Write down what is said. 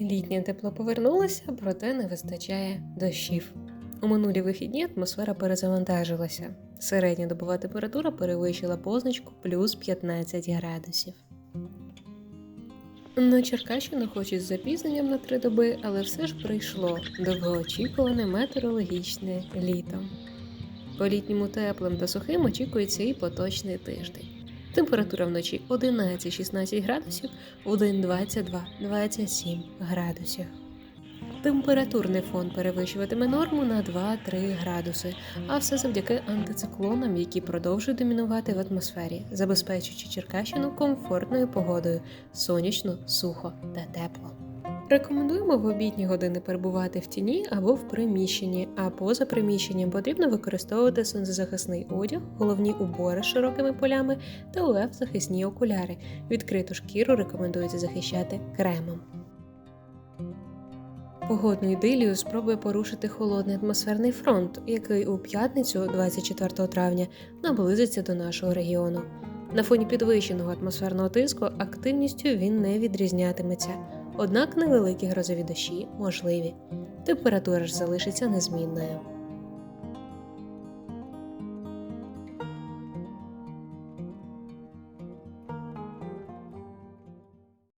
Літнє тепло повернулося, проте не вистачає дощів. У минулі вихідні атмосфера перезавантажилася. Середня добова температура перевищила позначку плюс 15 градусів. На Черкащину хоч із запізненням на три доби, але все ж прийшло довгоочікуване метеорологічне літо. По літньому теплим та сухим очікується і поточний тиждень. Температура вночі 11-16 градусів, у день 22-27 градусів. Температурний фон перевищуватиме норму на 2-3 градуси, а все завдяки антициклонам, які продовжують домінувати в атмосфері, забезпечуючи Черкащину комфортною погодою, сонячно, сухо та тепло. Рекомендуємо в обідні години перебувати в тіні або в приміщенні, а поза приміщенням потрібно використовувати сонцезахисний одяг, головні убори з широкими полями та УФ захисні окуляри. Відкриту шкіру рекомендується захищати кремом. Погодну ідилію спробує порушити холодний атмосферний фронт, який у п'ятницю, 24 травня, наблизиться до нашого регіону. На фоні підвищеного атмосферного тиску активністю він не відрізнятиметься, однак невеликі грозові дощі можливі. Температура ж залишиться незмінною.